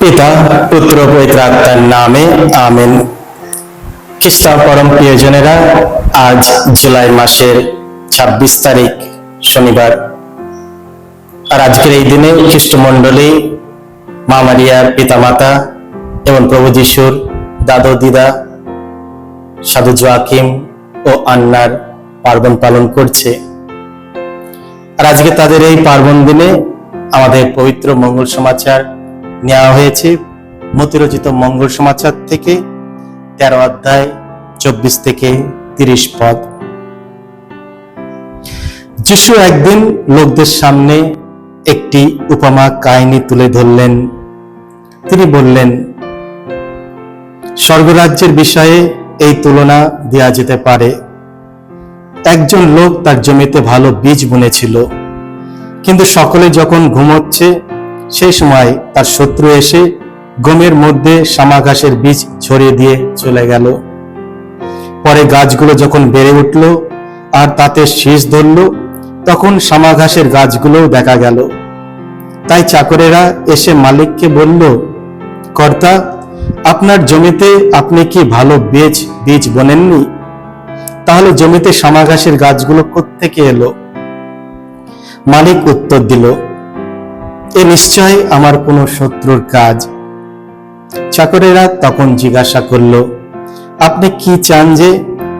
পিতা, পুত্র, পবিত্র আত্মার নামে আমেন। খ্রিস্টান পরম প্রিয়জনেরা, আজ জুলাই মাসের ২৬ তারিখ, শনিবার। আর আজকের এই দিনে খ্রিস্টমণ্ডলী মা মারিয়ার পিতামাতা এবং প্রভু যিশুর দাদু, দিদা, সাধু জোয়াকিম ও আন্নার পার্বণ পালন করছে। আর আজকে তাদের এই পার্বণ দিনে আমাদের পবিত্র মঙ্গল সমাচার নেওয়া হয়েছে মতিরচিত মঙ্গল সমাচার থেকে তেরো অধ্যায় চব্বিশ থেকে তিরিশ পদ। যিশু একদিন লোকদের সামনে একটি উপমা কাহিনী তুলে ধরলেন। তিনি বললেন, স্বর্গরাজ্যের বিষয়ে এই তুলনা দেওয়া যেতে পারে। একজন লোক তার জমিতে ভালো বীজ বুনেছিল, কিন্তু সকলে যখন ঘুমোচ্ছে সেই সময় তার শত্রু এসে গমের মধ্যে সামাঘাসের বীজ ছড়িয়ে দিয়ে চলে গেল। পরে গাছগুলো যখন বেড়ে উঠল আর তাতে শীষ ধরল, তখন সামাঘাসের গাছগুলোও দেখা গেল। তাই চাকরেরা এসে মালিককে বলল, কর্তা, আপনার জমিতে আপনি কি ভালো বীজ বীজ বোনেননি? তাহলে জমিতে সামাঘাসের গাছগুলো কোত্থেকে এলো? মালিক উত্তর দিল এ নিশ্চয় আমার কোনো শত্রুর কাজ? চাকরেরা তখন জিজ্ঞাসা করল, আপনি কি চান যে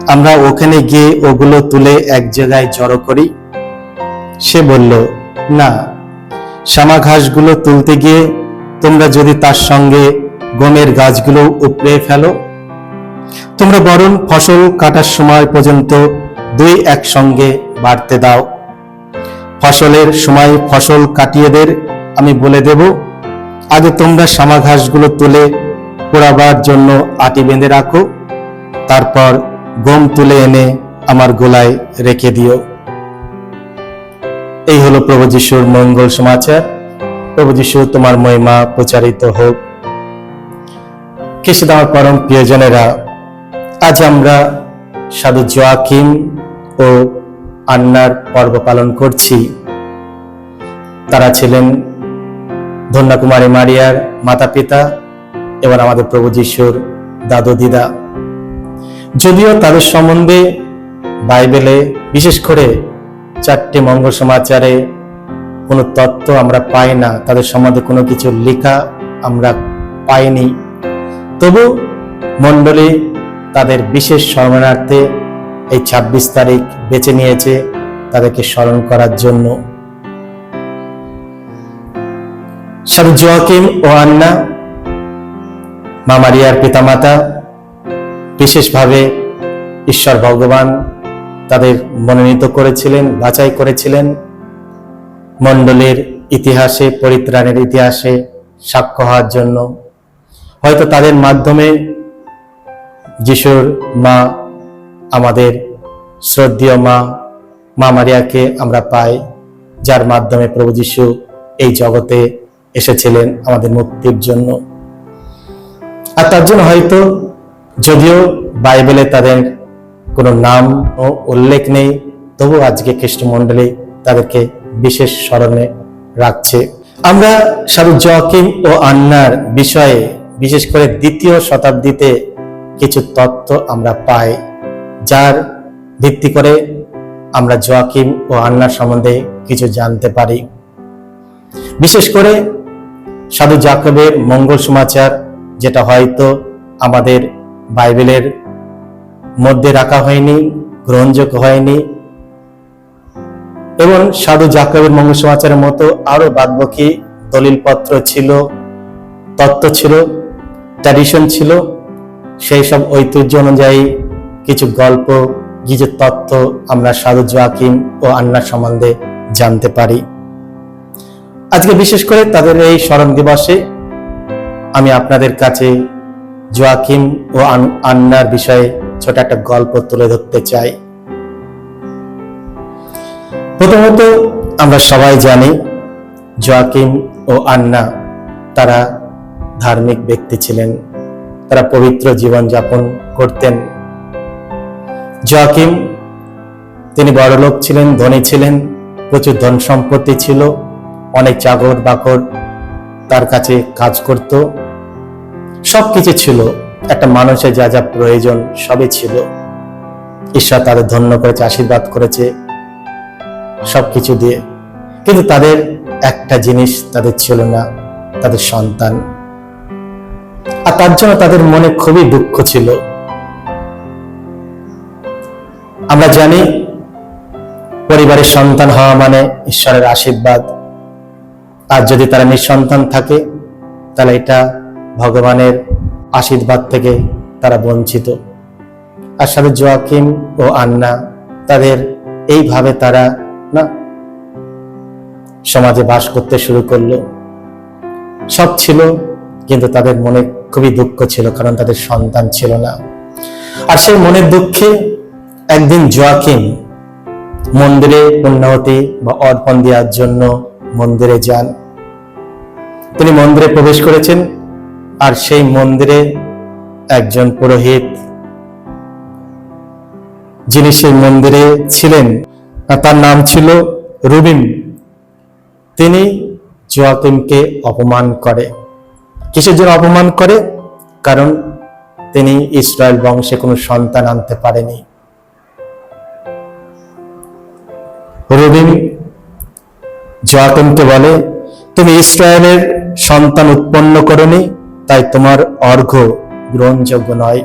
আমরা ওখানে গিয়ে ওগুলো তুলে এক জায়গায় জড়ো করি? সে বলল, না, শ্যামা ঘাসগুলো তুলতে গিয়ে তোমরা যদি তার সঙ্গে গমের গাছগুলো উপড়ে ফেলো, তোমরা বরং ফসল কাটার সময় পর্যন্ত দুই একসঙ্গে বাড়তে দাও। ফসলের সময় ফসল কাটিয়েদের আমি বলে দেব, আগে তোমরা সামা ঘাসগুলো তুলে পোড়াবার জন্য আটি বেঁধে রাখো, তারপর গম তুলে এনে আমার গোলায় রেখে দিও। এই হলো প্রভু যিশুর মঙ্গল সমাচার। প্রভু যিশু, তোমার মহিমা প্রচারিত হোক। খ্রিস্ট আমার পরম প্রিয়জনেরা, আজ আমরা সাধু জোয়াকিম ও আন্নার পর্ব পালন করছি। তারা ছিলেন ধন্যকুমারী মারিয়ার মাতা পিতা এবং আমাদের প্রভু যিশুর দাদু দিদা যদিও তাদের সম্বন্ধে বাইবেলে বিশেষ করে চারটি মঙ্গল সমাচারে কোনো তত্ত্ব আমরা পাই না, তাদের সম্বন্ধে কোনো কিছু লেখা আমরা পাইনি। তবু মণ্ডলী তাদের বিশেষ স্মরণার্থে এই ২৬ তারিখ বেছে নিয়েছে তাদেরকে স্মরণ করার জন্য। সাধু জোয়াকিম ও আন্না, মা মারিয়ার পিতামাতা, বিশেষভাবে ঈশ্বর ভগবান তাদের মনোনীত করেছিলেন, বাছাই করেছিলেন। মণ্ডলের ইতিহাসে, পরিত্রাণের ইতিহাসে সাক্ষ্য হওয়ার জন্য। হয়তো তাদের মাধ্যমে যিশুর মা আমাদের শ্রদ্ধীয় মা মা মারিয়াকে আমরা পাই, যার মাধ্যমে প্রভু যিশু এই জগতে এসেছিলেন আমাদের মুক্তির জন্য। আর তার জন্য হয়তো যদিও বাইবেলে তাদের কোনো নাম ও উল্লেখ নেই, তবু আজকে খ্রিস্টমণ্ডলী তাদেরকে বিশেষ স্মরণে রাখছে। আমরা সাধু জকিম ও আন্নার বিষয়ে বিশেষ করে দ্বিতীয় শতাব্দীতে কিছু তত্ত্ব আমরা পাই, যার ভিত্তি করে আমরা জোয়াকিম ও আন্নার সম্বন্ধে কিছু জানতে পারি। বিশেষ করে সাধু জাকবের মঙ্গল সমাচার, যেটা হয়তো আমাদের বাইবেলের মধ্যে রাখা হয়নি, গ্রহণযোগ্য হয়নি। এবং সাধু জাকবের মঙ্গল সমাচারের মতো আরও বাদবাকি দলিলপত্র ছিল, তত্ত্ব ছিল ট্র্যাডিশন ছিল, সেই সব ঐতিহ্য অনুযায়ী কিছু গল্প, কিছু তথ্য আমরা সাধু জোয়াকিম ও আন্নার সম্বন্ধে জানতে পারি। আজকে বিশেষ করে তাদের এই স্মরণ দিবসে আমি আপনাদের কাছে জোয়াকিম ও আন- আন্নার বিষয়ে ছোট একটা গল্প তুলে ধরতে চাই। প্রথমত আমরা সবাই জানি জোয়াকিম ও আন্না তারা ধার্মিক ব্যক্তি ছিলেন। তারা পবিত্র জীবন যাপন করতেন। জোয়াকিম, তিনি বড়লোক ছিলেন, ধনী ছিলেন, প্রচুর ধন সম্পত্তি ছিল। অনেক চাকর বাকর তার কাছে কাজ করত। সব কিছু ছিল, একটা মানুষের যা যা প্রয়োজন সবই ছিল। ঈশ্বর তাদের ধন্য করেছে, আশীর্বাদ করেছে সবকিছু দিয়ে। কিন্তু তাদের একটা জিনিস তাদের ছিল না, তাদের সন্তান। আর তার জন্য তাদের মনে খুবই দুঃখ ছিল। আমরা জানি, পরিবারের সন্তান হওয়া মানে ঈশ্বরের আশীর্বাদ। আর যদি তারা নিঃসন্তান থাকে, তাহলে এটা ভগবানের আশীর্বাদ থেকে তারা বঞ্চিত। আর সাথে জোয়াকিম ও আন্না, তাদের এইভাবে তারা, না, সমাজে বাস করতে শুরু করল। সব ছিল, কিন্তু তাদের মনে খুবই দুঃখ ছিল, কারণ তাদের সন্তান ছিল না। আর সেই মনের দুঃখে একদিন জোয়াকিম মন্দিরে পুণ্যাহতি বা অর্পণ দেওয়ার জন্য মন্দিরে যান। তিনি মন্দিরে প্রবেশ করেছেন, আর সেই মন্দিরে একজন পুরোহিত, যিনি সেই মন্দিরে ছিলেন তার নাম ছিল রুবিন। তিনি জোয়াকিমকে অপমান করে। কিসের জন্য অপমান করে? কারণ তিনি ইসরায়েল বংশে কোনো সন্তান আনতে পারেনি। রবিন জোয়াকিমকে বলে, তুমি ইসরায়েলের সন্তান উৎপন্ন করনি, তাই তোমার অর্ঘ গ্রহণযোগ্য নয়।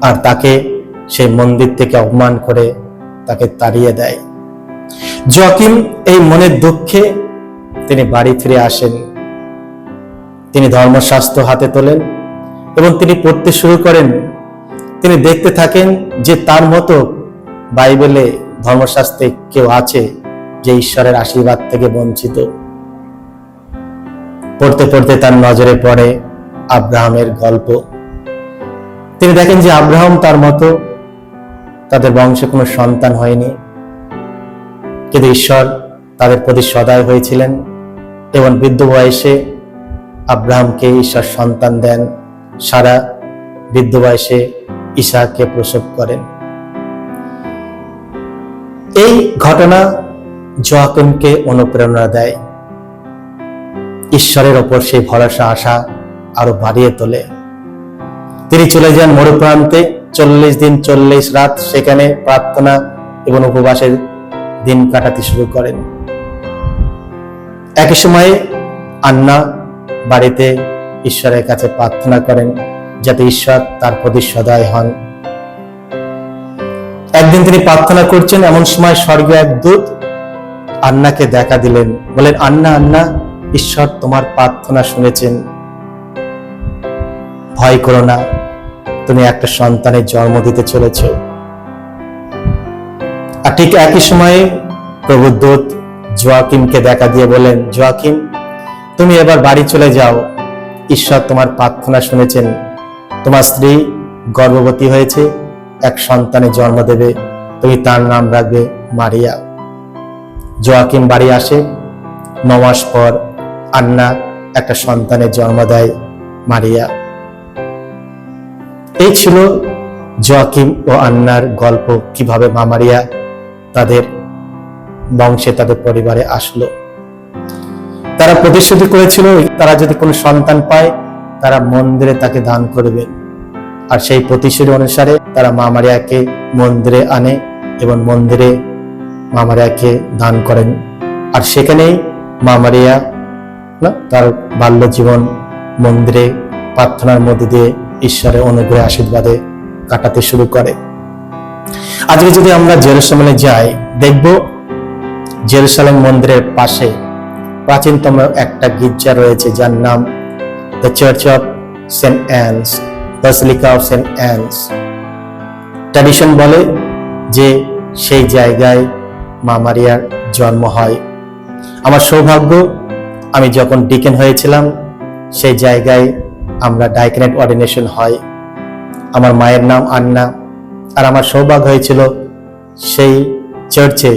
আর তাকে সেই মন্দির থেকে অপমান করে তাকে তাড়িয়ে দেয়। জকিম এই মনের দুঃখে তিনি বাড়ি ফিরে আসেন। তিনি ধর্মশাস্ত্র হাতে তোলেন এবং তিনি পড়তে শুরু করেন। তিনি দেখতে থাকেন যে তার মতো বাইবেলে ধর্মশাস্ত্রে কেউ আছে যে ঈশ্বরের আশীর্বাদ থেকে বঞ্চিত। পড়তে পড়তে তার নজরে পড়ে আব্রাহামের গল্প। তিনি দেখেন যে আব্রাহাম তার মতো তাদের বংশে কোনো সন্তান হয়নি। কিন্তু ঈশ্বর তাদের প্রতি সদয় হয়েছিলেন এবং বৃদ্ধ বয়সে আব্রাহামকে ঈশ্বর সন্তান দেন। সারা বৃদ্ধ বয়সে ঈশাকে প্রসব করেন। এই ঘটনা জোয়াকিমকে অনুপ্রেরণা দেয়। ঈশ্বরের ওপর সেই ভরসা, আশা আরও বাড়িয়ে তোলে। তিনি চলে যান মরুপ্রান্তে। চল্লিশ দিন, চল্লিশ রাত সেখানে প্রার্থনা এবং উপবাসের দিন কাটাতে শুরু করেন। একই সময়ে আন্না বাড়িতে ঈশ্বরের কাছে প্রার্থনা করেন যাতে ঈশ্বর তার প্রতি সদয় হন। একদিন তিনি প্রার্থনা করছেন, এমন সময় স্বর্গীয় এক দূত আন্নাকে দেখা দিলেন। বলেন, আন্না আন্না ঈশ্বর তোমার প্রার্থনা শুনেছেন। ভয় করো না, তুমি একটা সন্তানের জন্ম দিতে চলেছ। আর ঠিক একই সময়ে প্রভু দূত জোয়াকিমকে দেখা দিয়ে বলেন জোয়াকিম, তুমি এবার বাড়ি চলে যাও। ঈশ্বর তোমার প্রার্থনা শুনেছেন। তোমার স্ত্রী গর্ভবতী হয়েছে, এক সন্তানের জন্ম দেবে। তুমি তার নাম রাখবে মারিয়া। জোয়াকিম বাড়ি আসে নমাস পর আন্না, একটা সন্তানের জন্ম দেয় মারিয়া। এই ছিল জোয়াকিম ও আন্নার গল্প, কীভাবে মা মারিয়া তাদের বংশে, তাদের পরিবারে আসলো। তারা প্রতিশ্রুতি করেছিল, তারা যদি কোনো সন্তান পায়, তারা মন্দিরে তাকে দান করবেন আর সেই প্রতিশ্রুতি অনুসারে তারা মা মারিয়াকে মন্দিরে আনে এবং মন্দিরে মা মারিয়াকে দান করেন। আর সেখানেই মা মারিয়া না? তার বাল্য জীবন মন্দিরে, প্রার্থনার মধ্যে দিয়ে ঈশ্বরের অনুগ্রহ আশীর্বাদে কাটাতে শুরু করে। আজকে যদি আমরা জেরুসালেমে যাই, দেখব জেরুসালেম মন্দিরের পাশে প্রাচীনতম একটা গির্জা রয়েছে যার নাম the Church of Saint Anne's, Basilica of Saint Anne's. Tradition বলে যে সেই জায়গায় মা মারিয়ার জন্ম হয়। আমার সৌভাগ্য আমি যখন ডিকেন হয়েছিলাম, সেই জায়গায় আমরা ডাইকেনেট অর্ডিনেশন হয়। আমার মায়ের নাম আন্না, আর আমার সৌভাগ্য হয়েছিল সেই চার্চে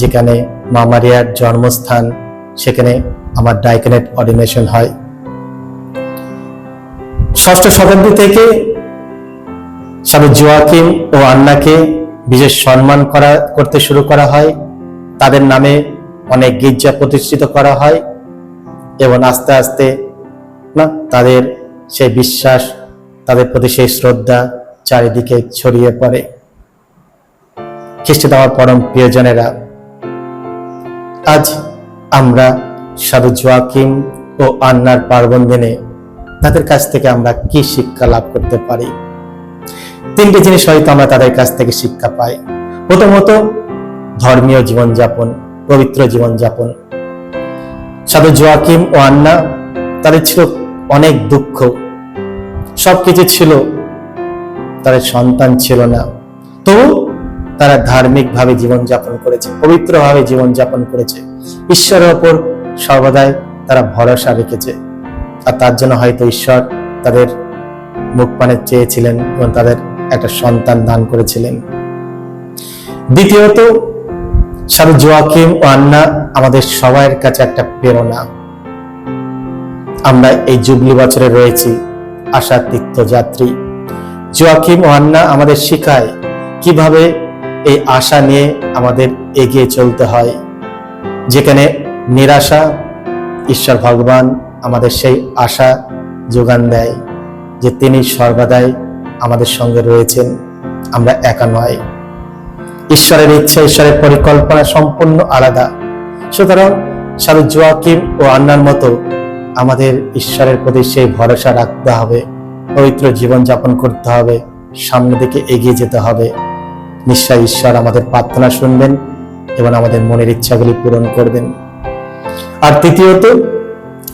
যেখানে মা মারিয়ার জন্মস্থান, সেখানে আমার ডাইকেনেট অর্ডিনেশন হয়। ষষ্ঠ শতাব্দী থেকে স্বামী জোয়াকিম ও আন্নাকে বিশেষ সম্মান করা, করতে শুরু করা হয়। তাদের নামে অনেক গির্জা প্রতিষ্ঠিত করা হয়। এবং আস্তে আস্তে, না, তাদের সেই বিশ্বাস, তাদের প্রতি সেই শ্রদ্ধা চারিদিকে ছড়িয়ে পড়ে। খ্রিস্ট আমার পরম প্রিয়জনেরা, আজ আমরা সাধু জোয়াকিম ও আন্নার পার্বণ দিনে তাদের কাছ থেকে আমরা কি শিক্ষা লাভ করতে পারি? তিনটি জিনিস হয়তো আমরা তাদের কাছ থেকে শিক্ষা পাই। প্রথমত, ধর্মীয় জীবনযাপন, পবিত্র জীবনযাপন। সাধু জোয়াকিম ও আন্না, তাদের ছিল অনেক দুঃখ। সবকিছু ছিল, তাদের সন্তান ছিল না। তবু তারা ধার্মিকভাবে জীবনযাপন করেছে, পবিত্রভাবে জীবনযাপন করেছে। ঈশ্বরের ওপর সর্বদাই তারা ভরসা রেখেছে। আর তার জন্য হয়তো ঈশ্বর তাদের মুখ পানে চেয়েছিলেন এবং তাদের একটা সন্তান দান করেছিলেন। দ্বিতীয়ত সাধু জোয়াকিম ও আন্না আমাদের সবার কাছে একটা প্রেরণা। আমরা এই জুবলি বছরে রয়েছি আশার তীর্থযাত্রী জোয়াকিম ও আন্না আমাদের শিখায় কীভাবে এই আশা নিয়ে আমাদের এগিয়ে চলতে হয়, যেখানে নিরাশা ঈশ্বর ভগবান আমাদের সেই আশা যোগান দেয় যে তিনি সর্বদাই আমাদের সঙ্গে রয়েছেন, আমরা একা নয়। ঈশ্বরের ইচ্ছা, ঈশ্বরের পরিকল্পনা সম্পূর্ণ আলাদা। সুতরাং সাধু জোয়াকিম ও আন্নার মতো আমাদের ঈশ্বরের প্রতি সেই ভরসা রাখতে হবে, পবিত্র জীবন যাপন করতে হবে, সামনের দিকে এগিয়ে যেতে হবে। নিশ্চয় ঈশ্বর আমাদের প্রার্থনা শুনবেন এবং আমাদের মনের ইচ্ছাগুলি পূরণ করবেন। আর তৃতীয়ত,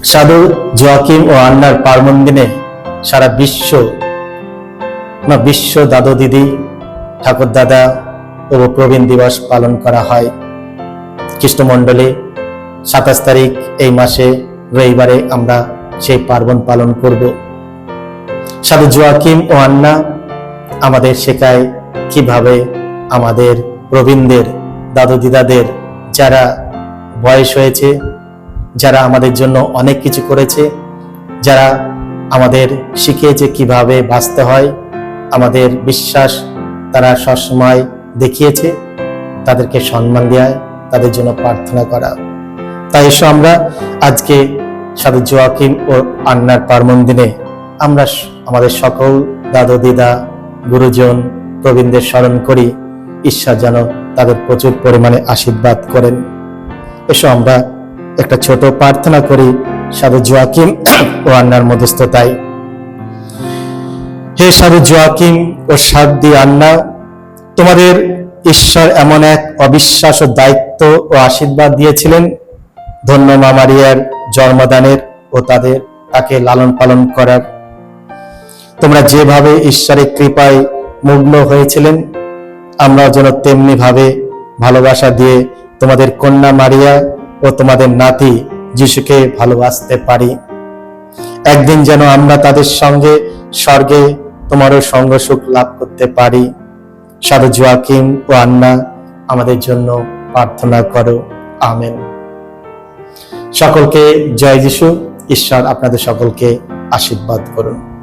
সাধু জোয়াকিম ও আন্নার পার্বণ দিনে সারা বিশ্ব, না, বিশ্ব দাদু দিদি ঠাকুর দাদা ও প্রবীণ দিবস পালন করা হয়। খ্রিস্টমণ্ডলে সাতাশ তারিখ এই মাসে রবিবারে আমরা সেই পার্বণ পালন করব। সাধু জোয়াকিম ও আন্না আমাদের শেখায় কীভাবে আমাদের প্রবীণদের দাদু দিদাদের যারা বয়স হয়েছে, যারা আমাদের জন্য অনেক কিছু করেছে, যারা আমাদের শিখিয়েছে কীভাবে বাঁচতে হয়, আমাদের বিশ্বাস তারা সবসময় দেখিয়েছে, তাদেরকে সম্মান দেওয়া তাদের জন্য প্রার্থনা করা। তাই এসো আমরা আজকে সাধু জোয়াকিম ও আন্নার পার্বণ দিনে আমরা আমাদের সকল দাদু, দিদা, গুরুজন, প্রবীণদের স্মরণ করি, ঈশ্বর যেন তাদের প্রচুর পরিমাণে আশীর্বাদ করেন। এসো আমরা একটা ছোট প্রার্থনা করি সাধু জোয়াকিম ও আন্নার মধ্যস্থতায়। হে সাধু জোয়াকিম ও সাদ্দি আন্না তোমাদের ঈশ্বর এমন এক অবিশ্বাস ও দায়িত্ব ও আশীর্বাদ দিয়েছিলেন। ধন্য মা মারিয়ার জন্মদানের ও তাদের তাকে লালন পালন করার। তোমরা যেভাবে ঈশ্বরের কৃপায় মুগ্ন হয়েছিলেন আমরা যেন তেমনি ভাবে ভালোবাসা দিয়ে তোমাদের কন্যা মারিয়া ও তোমাদের নাতি যিশুকে ভালোবাসতে পারি। একদিন যেন আমরা তাদের সঙ্গে স্বর্গে তোমারও সঙ্গ সুখ লাভ করতে পারি। সাধু জোয়াকিম ও আন্না, আমাদের জন্য প্রার্থনা করো। আমেন। সকলকে জয় যিশু। ঈশ্বর আপনাদের সকলকে আশীর্বাদ করুন।